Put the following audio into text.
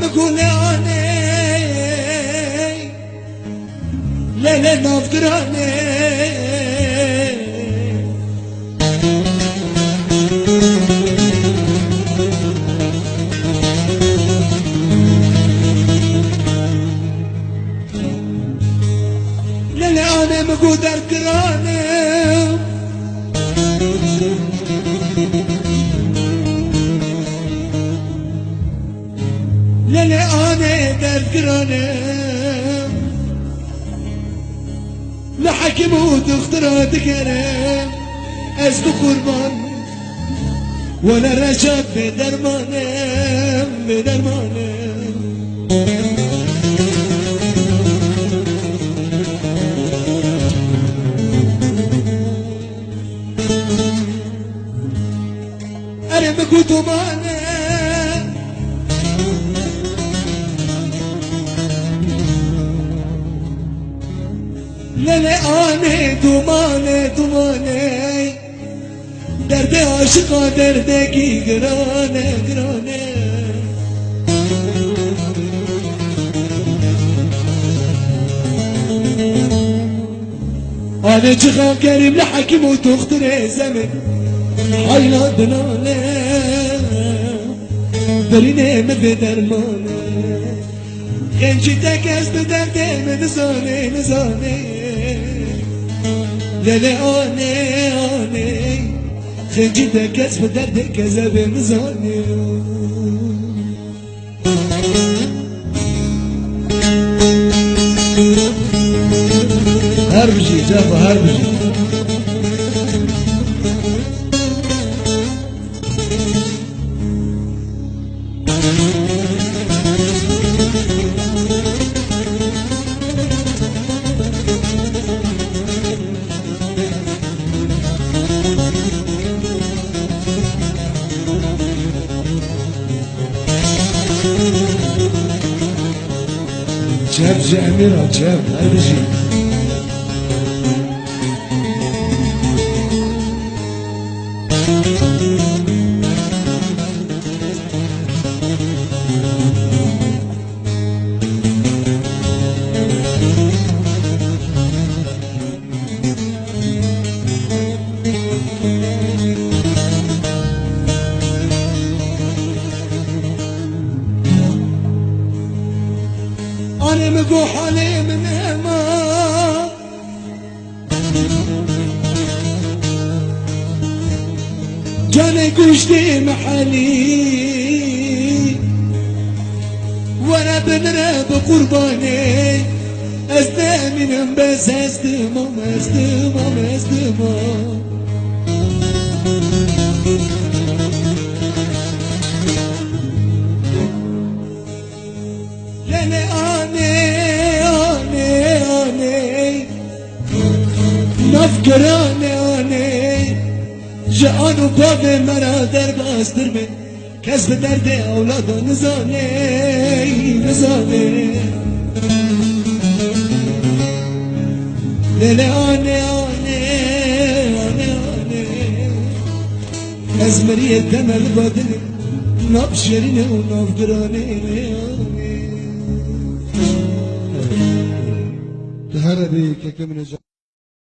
گلانه لیل نافگرانه لیل آنم گودر کرانه قراني لحكي موت اخترا دكاني ازدو قربان ولا رجب بدرماني بدرماني أنا بقوت ماني Nene ane dumane dumane Derde aşıka derdeki girane girane أنا جغا كريم لحكيم وتختر زمن حيلا دنانا درينا مد درمانا كان جيتك أسد درد مد زاني مزاني للا آنی آنی خنجی دکس و درد کذب مزانی هر بجی جاب هر بجی Jeb, Jeb, you know, Jeb, that is you. خانم بو حلیم نما جان گوشتی محلی وانا بنره بقربانه از دامینم بس از دمام از دمام از دمام گرانه آنه جهان و باب مرا در باستر به کس به درد اولاد نزانه نزانه دل آنه آنه آنه آنه از مریه دمل بادن ناب شرینه و ناب گرانه آنه هر بی که کمینه